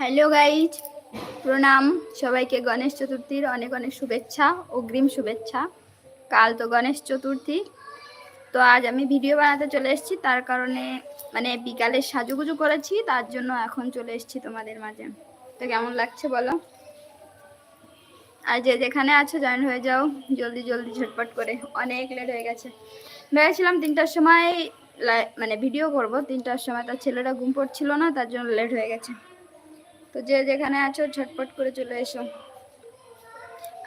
Hello guys প্রণাম। সবাইকে গণেশ চতুর্থীর অনেক অনেক শুভেচ্ছা অগ্রিম শুভেচ্ছা। কাল তো গণেশ চতুর্থী। তো আজ আমি ভিডিও বানাতে চলে এসেছি। তার কারণে মানে বিকালে সাজুগুজু করেছি, তার জন্য এখন চলে এসেছি তোমাদের মাঝে। তো কেমন লাগছে বলো? আর যে যেখানে আছো জয়েন হয়ে যাও। জলদি জলদি, ঝটপট করে। অনেক লেট হয়ে গেছে। ভেবেছিলাম তিনটার সময় মানে ভিডিও করব। তিনটার সময় তার ছেলেরা ঘুম পড়ছিল না, তার জন্য লেট হয়ে গেছে। তো যে যেখানে আছো ঝটপট করে চলে এসো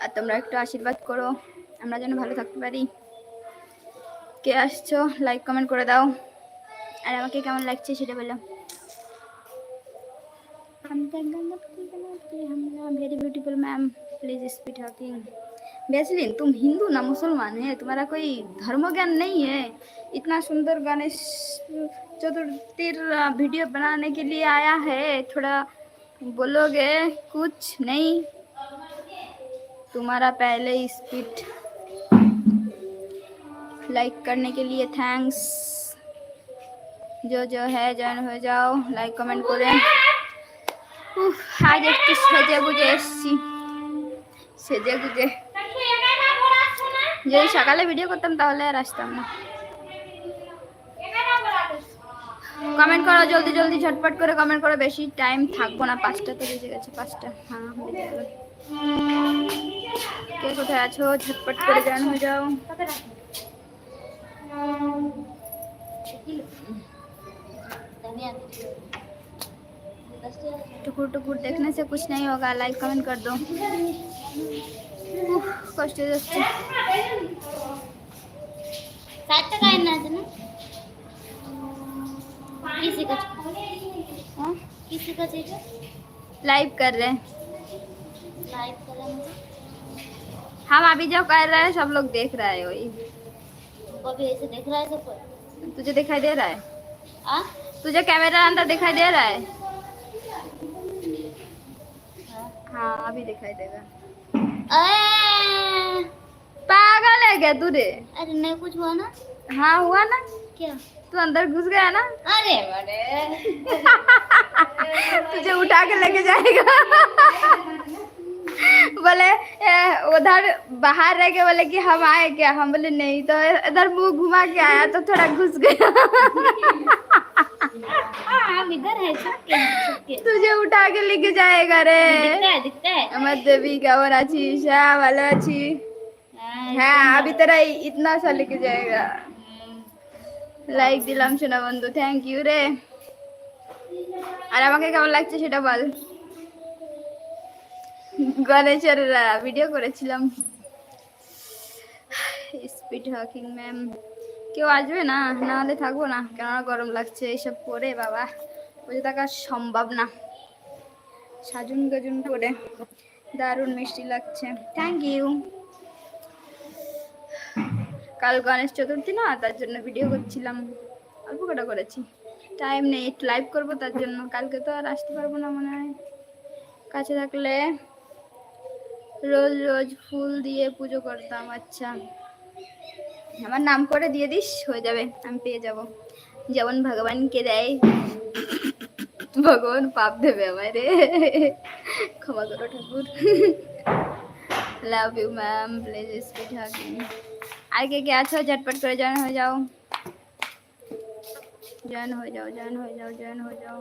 আর তোমরা একটু আশীর্বাদ করো আমরা যেন ভালো থাকতে পারি কে আসছো লাইক কমেন্ট করে দাও আর আমাকে কেমন লাগছে সেটা বলো very beautiful ma'am please speed talking Vaseline तुम हिंदू ना मुसलमान है तुम्हारा कोई धर्म ज्ञान नहीं है इतना सुंदर गणेश चतुर्थी वीडियो बनाने के लिए आया है थोड़ा बोलोगे कुछ नहीं तुम्हारा पहले स्पीड लाइक करने के लिए थैंक्स जो जो है जॉइन हो जाओ लाइक कमेंट करें উফ, আজ একটু সেজে গুজে এসছি সেজে গুজে যদি সকালে ভিডিও করতাম তাহলে আর আসতাম না কমেন্ট করো জলদি জলদি ঝটপট করে কমেন্ট করো বেশি টাইম থাকবো না পাঁচটা তো বেজে গেছে পাঁচটা হ্যাঁ বেজে গেল কে কোথায় আছো ঝটপট করে জয়েন হয়ে যাও टुकुर टुकुर देखने से कुछ नहीं होगा लाइक कमेंट कर दो উফ, किसी का हाँ? किसी का चाहिए लाइव कर रहे हैं। लाइव कर रहे हैं हम अभी जो कर रहे हैं सब लोग देख रहे हैं वही। ऐसे देख रहा है सब तुझे दिखाई दे रहा है? आ? तुझे कैमरा अंदर दिखाई दे रहा है? हाँ।, हाँ अभी दिखाई देगा पागल है क्या तू रे? अरे नहीं कुछ हुआ ना? हाँ हुआ ना? क्या? तो अंदर घुस गया ना? अरे तुझे उठा के लेके जाएगा। बोले उधर बाहर रह के बोले कि हम आए क्या? हम बोले नहीं तो इधर मुँह घुमा के आया तो थोड़ा घुस गया। इधर है चुके, चुके। तुझे उठा के लेके जाएगा रे। अमर देवी का और अच्छी ईशा वाला अच्छी हाँ, हाँ अभी तेरा इतना सा लेके जाएगा। লাইক দিলাম সোনা বন্ধু থ্যাংক ইউ রে। আর আমাকে কেমন লাগছে সেটা বল। গণেশের ভিডিও করেছিলাম। স্পিড হকিং ম্যাম কেউ আসবে না? না হলে থাকব না। কেননা গরম লাগছে এইসব পরে, বাবা। বসে থাকা সম্ভব না। সাজুন গাজুন করে দারুণ মিষ্টি লাগছে। থ্যাংক ইউ কাল গণেশ চতুর্থী না তার জন্য ভিডিও করছিলাম। অল্প কটা করেছি। টাইম নেই একটু লাইভ করব তার জন্য। কালকে তো আর আসতে পারব না মনে হয়। কাছে থাকলে রোজ রোজ ফুল দিয়ে পুজো করতাম আচ্ছা। আমার নাম করে দিয়ে দিস হয়ে যাবে আমি পেয়ে যাব। যেমন ভগবানকে দেয় ভগবান পাপ দেবে আমায় রে। ক্ষমা করো ঠাকুর। Love you ma'am please speed hugging আর কে কে আছো? ঝটপট করে জয়েন হয়ে যাও। জয়েন হয়ে যাও, জয়েন হয়ে যাও, জয়েন হয়ে যাও।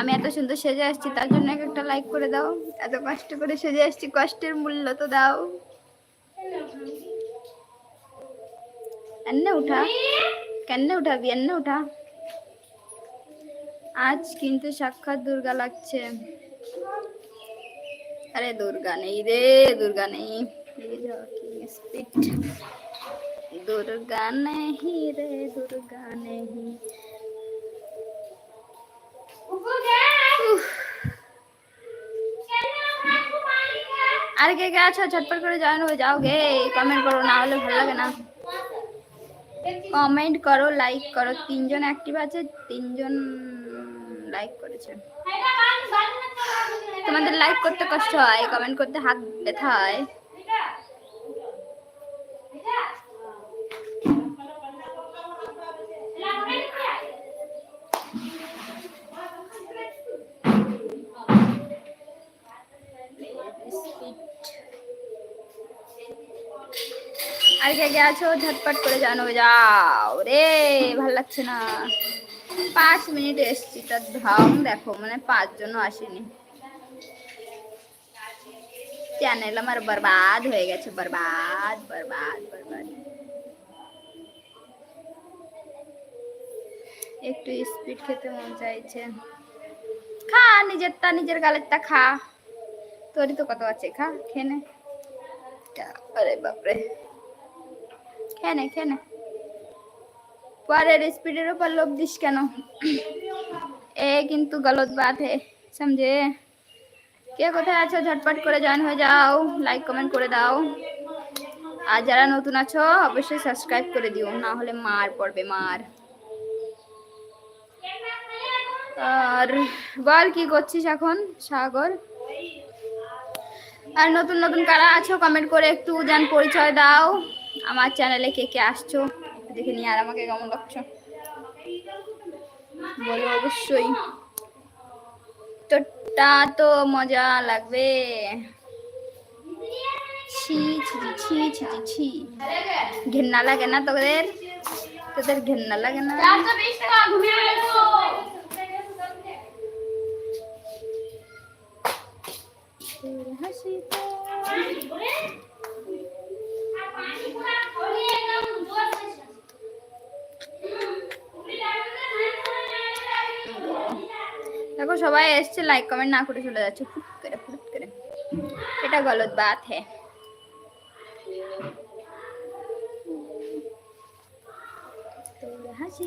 আমি এত সুন্দর সেজে আসছি, তার জন্য এক একটা লাইক করে দাও। এত কষ্ট করে সেজে আসছি, কষ্টের মূল্য তো দাও। এনে উঠা। কেনে উঠাবি? এনে উঠা। আজ কিন্তু সাক্ষাৎ দুর্গা লাগছে। আরে দুর্গা নেই রে, দুর্গা নেই। স্পিড দুর্গা নেই রে দুর্গা উফ, আর কে কে আছো ঝটপট করে জয়েন হয়ে যাও গে কমেন্ট করো না হলে ভালো লাগে না কমেন্ট করো লাইক করো তিনজন অ্যাক্টিভ আছে তিনজন লাইক করেছে। তোমাদের লাইক করতে কষ্ট হয় কমেন্ট করতে হাত ব্যথা হয়। আর কে আছো? ঝটপট করে জানো, যাও। রে, ভালো লাগছে না। পাঁচ মিনিট এসছি তার ঢং দেখো মানে পাঁচজনও আসেনি। চ্যানেল আমার বরবাদ হয়ে গেছে, বরবাদ বরবাদ বরবাদ। একটু স্পিড খেতে মন চাইছে। খা নিজেরটা নিজের গালেরটা খা। তোরই তো কত আছে, খা, খেয়ে নে। আরে বাপরে। খেয়ে নে খেয়ে নে। পরের স্পিডের উপর লোভ দিস কেন? এ কিন্তু গলত বাত হে সমঝে। কে কোথায় আছো? ঝটপট করে জয়েন হয়ে যাও। লাইক কমেন্ট করে দাও। আর যারা নতুন আছো, অবশ্যই সাবস্ক্রাইব করে দিও, না হলে মার পড়বে, মার। আর বল, কি করছিস এখন, সাগর? আর নতুন নতুন কারা আছো? কমেন্ট করে একটু জান, পরিচয় দাও। আমার চ্যানেলে কে কে আসছো দেখে নিয়ে আর আমাকে কেমন লাগছো? বলো অবশ্যই। তোটা তো মজা লাগবে। ছি ছি ছি ঘেন্না লাগে না তোদের? তোদের ঘেন্না লাগে না? হাসিতে দেখো, সবাই এসছে লাইক কমেন্ট না করে চলে যাচ্ছে। ফুট করে ফুট করে। এটা গলত বাত হ্যাঁ হাসি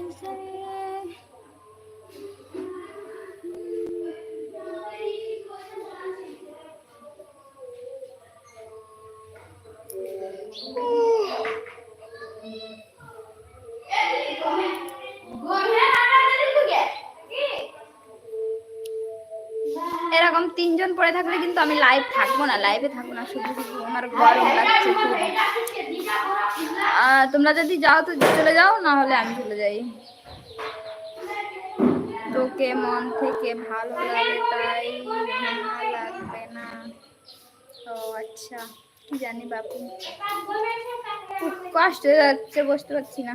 থাকলে কিন্তু আমি লাইভ থাকব না লাইভে থাকব না শুধু শুধু আমার গরম লাগছে তোমরা যদি যাও তো চলে যাও না হলে আমি চলে যাই তোকে মন থেকে ভালো লাগে তাই ঘৃণা লাগবে না ও আচ্ছা কি জানি বাপু খুব কষ্ট হয়ে যাচ্ছে বসতে পারছি না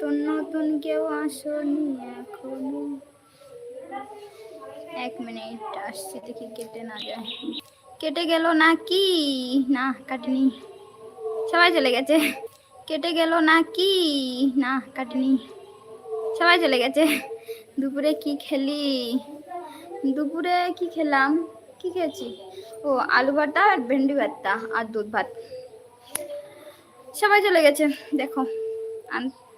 নতুন নতুন কেউ আসনি এখনও। এক মিনিট, আসছি দেখি কেটে না যায়। কেটে গেল না কি না, কাটেনি। সবাই চলে গেছে। কেটে গেল না কি না, কাটেনি। সবাই চলে গেছে। দুপুরে কি খেলি? দুপুরে কি খেলাম? কি খেয়েছি? ও, আলু ভর্তা আর ভেন্ডি ভর্তা আর দুধ ভাত। সবাই চলে গেছে, দেখো। हम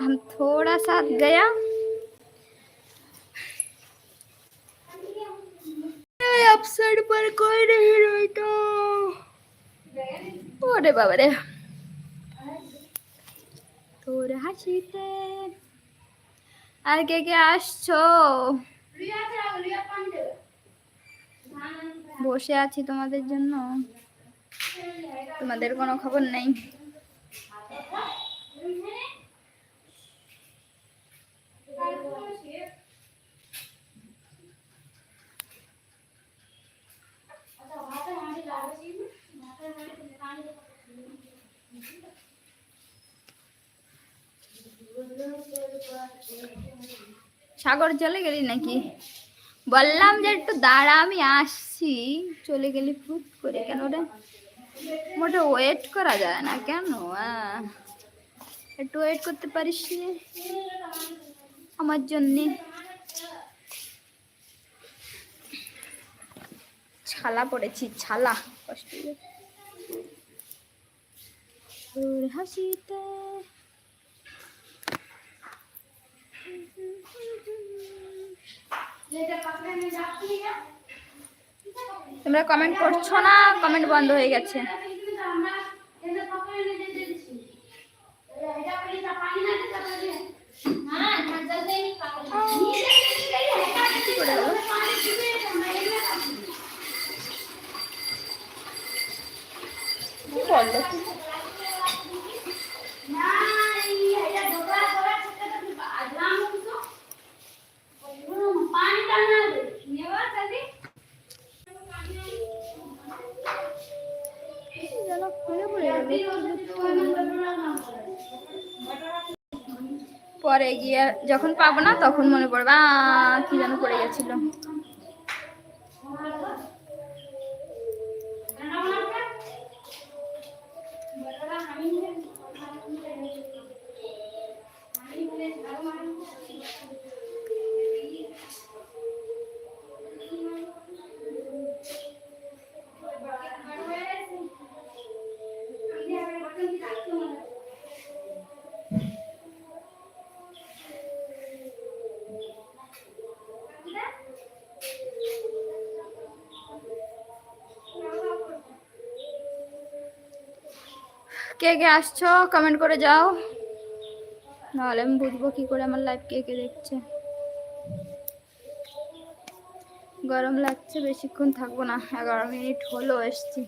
हम थोड़ा सा गया अपसाइड पर कोई नहीं रहता ওরে বাবা রে তোর হাসিতে আর কে কে আসছো বসে আছি তোমাদের জন্য তোমাদের কোনো খবর নেই সাগর চলে গেলি নাকি? বললাম যে একটু দাঁড়া, আমি আসছি। চলে গেলি ফুট করে কেন রে? মোটে ওয়েট করা যায় না কেন? একটু ওয়েট করতে পারিস আমার জন্যে। ছালা পড়েছি, ছালা। কষ্ট হাসিতে তোমরা কমেন্ট করছ না? কমেন্ট বন্ধ হয়ে গেছে কি করে গেলো? করল যেন খুলে পড়ে গেল। পরে গিয়ে যখন পাবো না তখন মনে পড়বে কি যেন পড়ে গেছিল। কে কে আসছো? কমেন্ট করে যাও। নাহলে আমি বুঝব কি করে আমার লাইভ কে কে দেখছে। গরম লাগছে, বেশিক্ষণ থাকব না। এগারো মিনিট হলো, এসছি।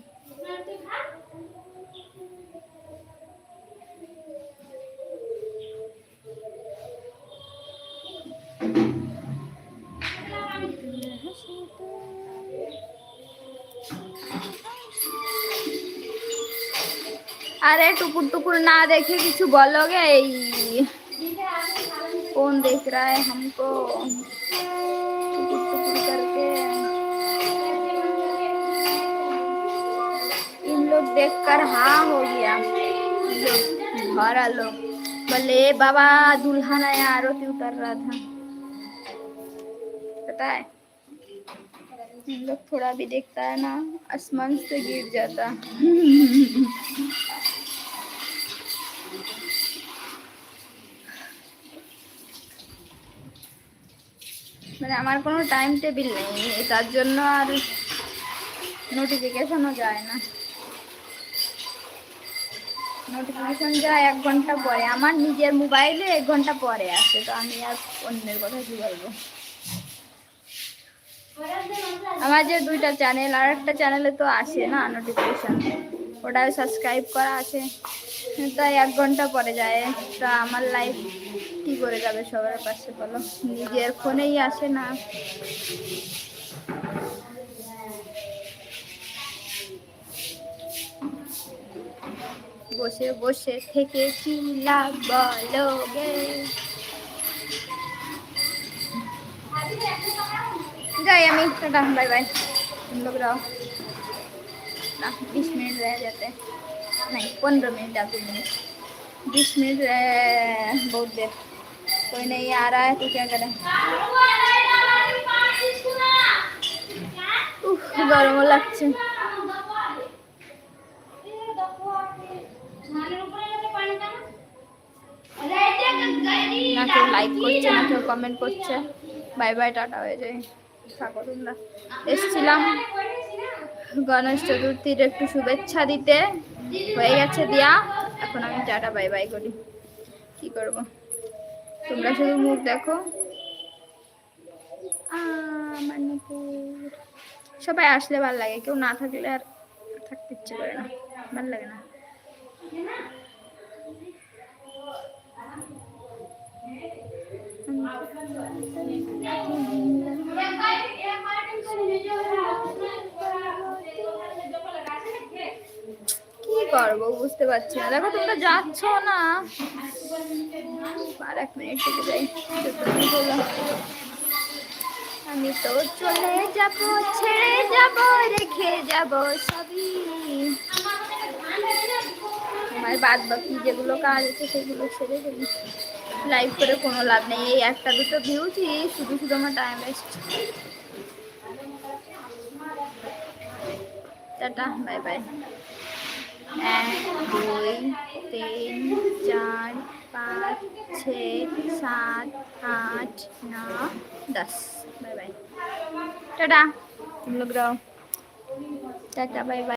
আরে टुकुर टुकुर ना देखे কিছু বলো গে এই कौन देख रहा है हमको टुकुर टुकुर करके इन लोग देखकर हाँ हो गया लो, घर आलो बोले "ए बाबा दुल्हन आया आरती उतर रहा था पता है इन लोग थोड़ा भी देखता है ना आसमान से गिर जाता মানে আমার কোনো টাইম টেবিল নেই, তার জন্য আর নোটিফিকেশনও যায় না। নোটিফিকেশন যায় এক ঘণ্টা পরে। আমার নিজের মোবাইলে এক ঘণ্টা পরে আসে, তো আমি আর অন্যের কথা কি বলব? আমার যে দুইটা চ্যানেল আর একটা চ্যানেলে তো আসে না নোটিফিকেশন ওটাও সাবস্ক্রাইব করা আছে। তাই এক ঘণ্টা পরে যায়। তা আমার লাইফ কি করে যাবে সবার পাশে বলো নিজের ফোনেই আসে না বসে বসে থেকে কি লাভ বলো গে যাই আমি টাটা बाय बाय तुम लोग रहो ना बीस मिनट रह जाते नहीं पंद्रह मिनट या दो मिनट बीस मिनट रह बहुत देर कोई नहीं आ रहा है तो क्या करें উফ গরমও লাগছে না কেউ লাইক করছে না কেউ কমেন্ট করছে বাই বাই টাটা হয়ে যায় থাকো তোমরা এসছিলাম গণেশ চতুর্থীর একটু শুভেচ্ছা দিতে হয়ে গেছে দিয়া এখন আমি টাটা বাই বাই করি কি করব তোমরা শুধু মুখ দেখো। সবাই আসলে ভালো লাগে কেউ না থাকলে আর থাকতে ইচ্ছে করে না ভালো লাগে না। কি করব বুঝতে পারছি না। দেখো তোমরা যাচ্ছ না। আর এক মিনিট থেকে যাই। আমি তো চলে যাব, ছেড়ে যাব, রেখে যাব সবই। আমার বাদ বাকি যেগুলো কাজ আছে, সেগুলো ছেড়ে ফেলি লাইভ করে কোনো লাভ নেই। এই একটা দুটো ভিউছি শুধু শুধু আমার time waste tata bye bye এক, দুই तीन चार पाँच छः सात आठ नौ दस। Bye bye. टाटा। तुम लोग रहो। टाटा बाय बाय।